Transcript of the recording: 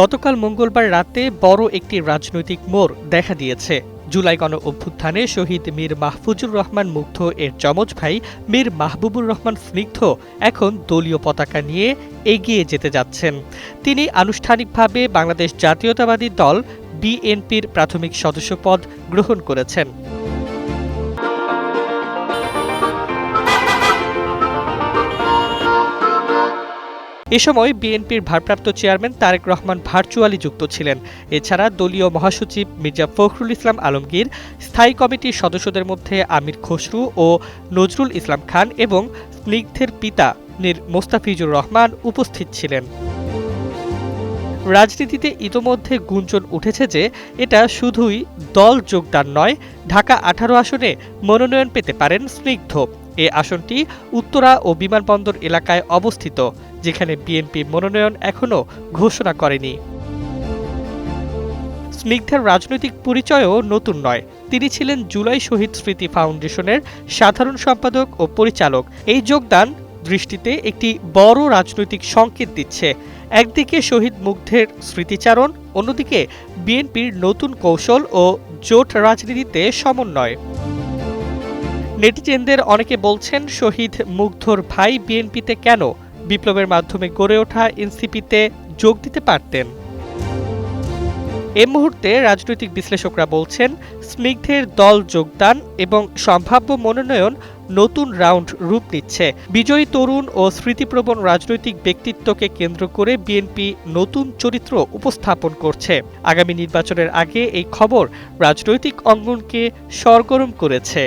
গতকাল মঙ্গলবার রাতে বড় একটি রাজনৈতিক মোড় দেখা দিয়েছে। জুলাই গণ অভ্যুত্থানে শহীদ মীর মাহফুজুর রহমান মুগ্ধ এর যমজ ভাই মীর মাহবুবুর রহমান স্নিগ্ধ এখন দলীয় পতাকা নিয়ে এগিয়ে যেতে যাচ্ছেন। তিনি আনুষ্ঠানিকভাবে বাংলাদেশ জাতীয়তাবাদী দল বিএনপির প্রাথমিক সদস্যপদ গ্রহণ করেছেন। এ সময় বিএনপির ভারপ্রাপ্ত চেয়ারম্যান তারেক রহমান ভার্চুয়ালি যুক্ত ছিলেন। এছাড়া দলীয় মহাসচিব মির্জা ফখরুল ইসলাম আলমগীর, স্থায়ী কমিটির সদস্যদের মধ্যে আমির খসরু ও নজরুল ইসলাম খান এবং স্নিগ্ধের পিতা নির মোস্তাফিজুর রহমান উপস্থিত ছিলেন। রাজনীতিতে ইতোমধ্যে গুঞ্জন উঠেছে যে এটা শুধুই দল যোগদান নয়, ঢাকা আঠারো আসনে মনোনয়ন পেতে পারেন স্নিগ্ধ। এ আসনটি উত্তরা ও বিমানবন্দর এলাকায় অবস্থিত, যেখানে বিএনপি মনোনয়ন এখনও ঘোষণা করেনি। স্নিগ্ধের রাজনৈতিক পরিচয়ও নতুন নয়। তিনি ছিলেন জুলাই শহীদ স্মৃতি ফাউন্ডেশনের সাধারণ সম্পাদক ও পরিচালক। এই যোগদান দৃষ্টিতে একটি বড় রাজনৈতিক সংকেত দিচ্ছে। একদিকে শহীদ মুগ্ধের স্মৃতিচারণ, অন্যদিকে বিএনপির নতুন কৌশল ও জোট রাজনীতিতে সমন্বয়। নেটিজেনদের অনেকে বলছেন, শহীদ মুগ্ধর ভাই বিএনপিতে কেন? বিপ্লবের মাধ্যমে গড়ে ওঠা এনসিপিতে যোগ দিতে পারতেন। এ মুহূর্তে রাজনৈতিক বিশ্লেষকরা বলছেন, স্নিগ্ধের দল যোগদান এবং সম্ভাব্য মনোনয়ন নতুন রাউন্ড রূপ নিচ্ছে। বিজয়ী তরুণ ও স্মৃতিপ্রবণ রাজনৈতিক ব্যক্তিত্বকে কেন্দ্র করে বিএনপি নতুন চরিত্র উপস্থাপন করছে। আগামী নির্বাচনের আগে এই খবর রাজনৈতিক অঙ্গনকে সরগরম করেছে।